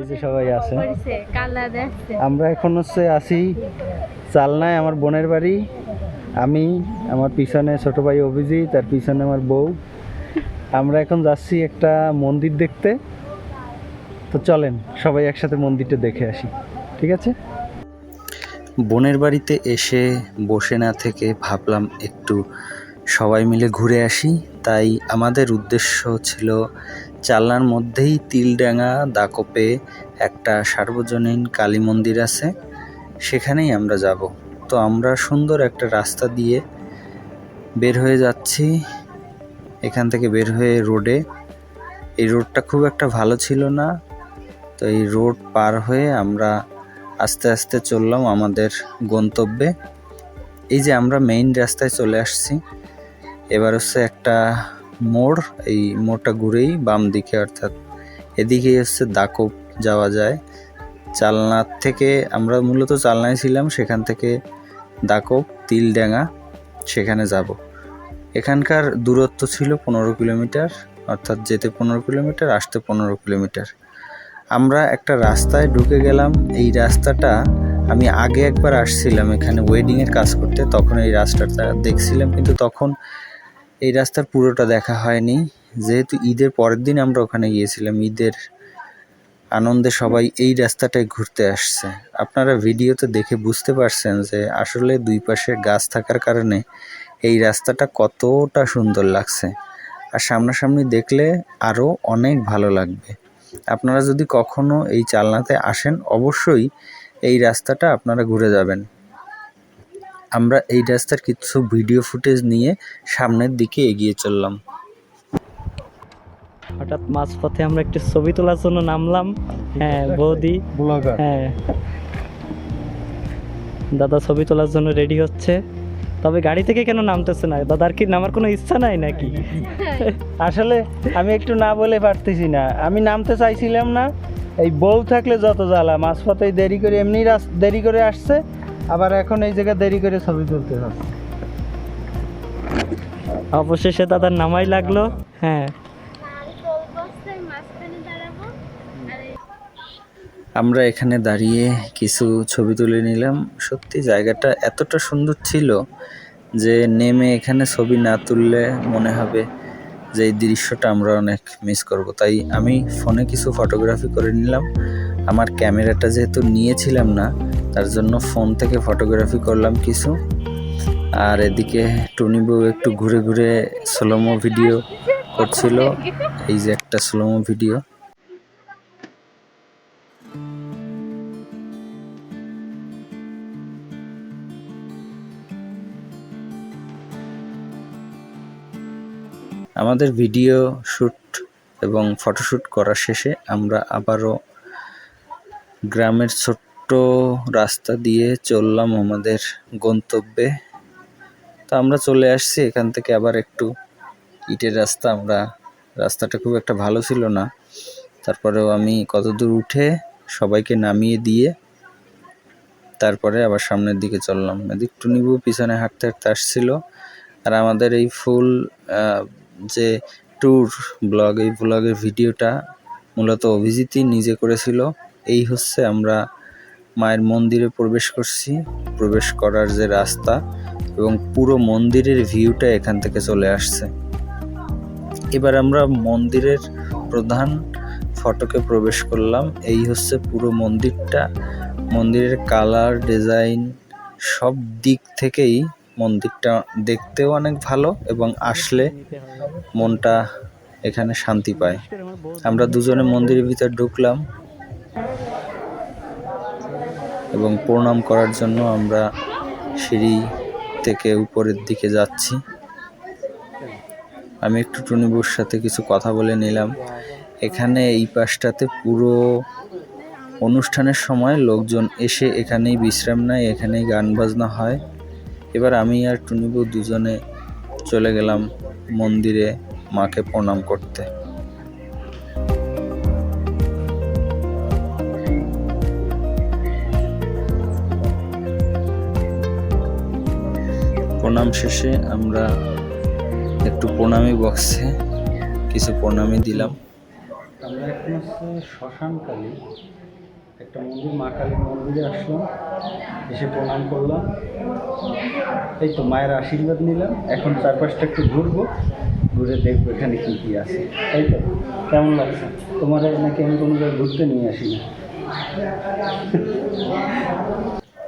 এই যে সবাই আছে। আমরা এখন হচ্ছে আসি চালনায় আমার বোনের বাড়ি। আমি আমার পিছনে ছোট ভাই অভিজিৎ তার পিছনে আমার বউ। আমরা এখন যাচ্ছি একটা মন্দির দেখতে। তো চলেন সবাই একসাথে মন্দিরটা দেখে আসি। ঠিক আছে? বোনের বাড়িতে এসে বসে না থেকে ভাবলাম একটু সবাই মিলে ঘুরে আসি। তাই আমাদের উদ্দেশ্য ছিল চালনার মধ্যেই তিলডাঙ্গা দাকপে, একটা সার্বজনীন কালী মন্দির আছে। সেখানেই আমরা যাব। তো আমরা সুন্দর একটা রাস্তা দিয়ে বের হয়ে যাচ্ছি। এখান থেকে বের হয়ে রোডে। এই রোডটা খুব একটা ভালো ছিল না। তো এই রোড পার হয়ে আমরা আস্তে আস্তে চললাম আমাদের গন্তব্যে। এই যে আমরা মেইন রাস্তায় চলে আসছি। এবার হচ্ছে একটা মোড়, এই মোড়টা ঘুরেই বাম দিকে, অর্থাৎ এদিকেই হচ্ছে দাকব যাওয়া যায়। চালনার থেকে আমরা মূলত চালনায় ছিলাম, সেখান থেকে দাকব তিলডাঙ্গা, সেখানে যাব। এখানকার দূরত্ব ছিল পনেরো কিলোমিটার, অর্থাৎ যেতে পনেরো কিলোমিটার, আসতে পনেরো কিলোমিটার। আমরা একটা রাস্তায় ঢুকে গেলাম। এই রাস্তাটা আমি আগে একবার আসছিলাম এখানে ওয়েডিংয়ের কাজ করতে, তখন এই রাস্তাটা দেখছিলাম, কিন্তু তখন এই রাস্তার পুরোটা দেখা হয়নি। যেহেতু ঈদের পরের দিন আমরা ওখানে গিয়েছিলাম, ঈদের আনন্দে সবাই এই রাস্তাটায় ঘুরতে আসছে। আপনারা ভিডিওতে দেখে বুঝতে পারছেন যে আসলে দুই পাশে গাছ থাকার কারণে এই রাস্তাটা কতটা সুন্দর লাগছে। আর সামনাসামনি দেখলে আরও অনেক ভালো লাগবে। আপনারা যদি কখনো এই চালনাতে আসেন, অবশ্যই এই রাস্তাটা আপনারা ঘুরে যাবেন। আমরা এই রাস্তার কিছু ভিডিও ফুটেজ নিয়ে সামনের দিকে এগিয়ে চললাম। হঠাৎ মাঝপথে আমরা একটু ছবি তোলার জন্য নামলাম। হ্যাঁ বৌদি। হ্যাঁ। দাদা ছবি তোলার জন্য রেডি হচ্ছে। তবে গাড়ি থেকে কেন নামতেছে না? দাদার কি নামার কোনো ইচ্ছা নাই নাকি? আসলে আমি একটু না বলে পারতেছি না। আমি নামতে চাইছিলাম না। এই বউ থাকলে যত জ্বালা মাঝপথে দেরি করে এমনি দেরি করে আসছে। আবার এখন এই জায়গায় দেরি করে ছবি তুলতে হবে অবশেষে দাদার নামাই লাগল। হ্যাঁ। আমরা এখানে দাঁড়িয়ে কিছু ছবি তুলে নিলাম। সত্যি জায়গাটা এতটা সুন্দর ছিল যে নেমে এখানে ছবি না তুললে মনে হবে যে এই দৃশ্যটা আমরা অনেক মিস করব। তাই আমি ফোনে কিছু ফটোগ্রাফি করে নিলাম। আমার ক্যামেরাটা যেহেতু নিয়েছিলাম না তার জন্য ফোন থেকে ফটোগ্রাফি করলাম কিছু। আর এদিকে টুনি বউ একটু ঘুরে ঘুরে স্লোমো ভিডিও করছিল। এই যে একটা স্লোমো ভিডিও আমাদের ভিডিও শ্যুট এবং ফটোশ্যুট করা শেষে আমরা আবারও গ্রামের ছোট্ট রাস্তা দিয়ে চললাম আমাদের গন্তব্যে। তো আমরা চলে আসছি, এখান থেকে আবার একটু ইটের রাস্তা। আমরা রাস্তাটা খুব একটা ভালো ছিল না। তারপরেও আমি কতদূর উঠে সবাইকে নামিয়ে দিয়ে তারপরে আবার সামনের দিকে চললাম। এদিক টুনিবু পিছনে হাঁটতে হাঁটতে আসছিল। আর আমাদের এই ফুল যে ট্যুর ব্লগ, এই ব্লগের ভিডিওটা মূলত অভিজিৎই নিজে করেছিল। এই হচ্ছে আমরা মায়ের মন্দিরে প্রবেশ করছি। প্রবেশ করার যে রাস্তা এবং পুরো মন্দিরের ভিউটা এখান থেকে চলে আসছে। এবার আমরা মন্দিরের প্রধান ফটকে প্রবেশ করলাম। এই হচ্ছে পুরো মন্দিরটা। মন্দিরের কালার, ডিজাইন সব দিক থেকেই মন্দিরটা দেখতেও অনেক ভালো এবং আসলে মনটা এখানে শান্তি পায়। আমরা দুজনে মন্দিরের ভিতর ঢুকলাম। এবং প্রণাম করার জন্য আমরা সিঁড়ি থেকে উপরের দিকে যাচ্ছি। আমি একটু টুনিবুর সাথে কিছু কথা বলে নিলাম। এখানে এই পাশটাতে পুরো অনুষ্ঠানের সময় লোকজন এসে এখানেই বিশ্রাম নেয়, এখানেই গান বাজনা হয়। এবার আমি আর টুনিবু দুজনে চলে গেলাম মন্দিরে মাকে প্রণাম করতে। প্রণাম শেষে আমরা একটু প্রণামী বক্সে কিছু প্রণামী দিলাম। আমরা এখন হচ্ছে শ্মশানকালী, একটা মন্দির, মা কালীর মন্দিরে আসলাম, এসে প্রণাম করলাম। এই তো মায়ের আশীর্বাদ নিলাম। এখন চারপাশটা একটু ঘুরবো, ঘুরে দেখব এখানে কী কী আছে। তাই তো, কেমন লাগছে? তোমার নাকি আমি কোনো জায়গায় ঘুরতে নিয়ে আসি না